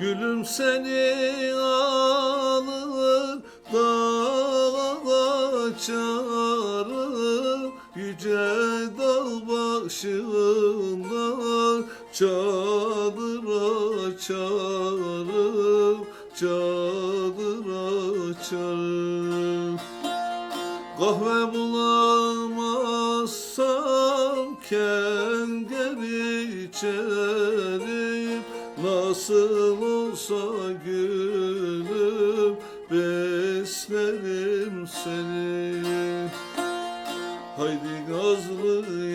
Gülüm seni alır dağa açarım Yüce dağ başından çadır açarım Çadır açarım Kahve bulamazsam kenger içerim Nasıl olsa gülüm beslerim seni. Haydi gazlı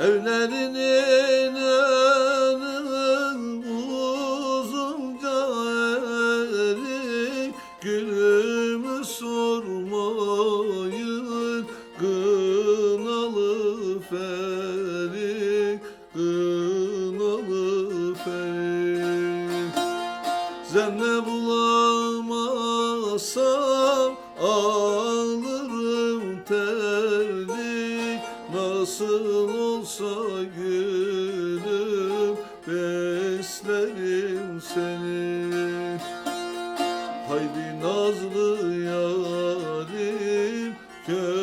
Evlerinin önü uzunca erik Gülümü sormayın Kınalı ferik Kınalı ferik. Zenne bulamazsam alırım terlik Nasıl olsa gülüm beslerim seni. Haydi nazlı yarim köy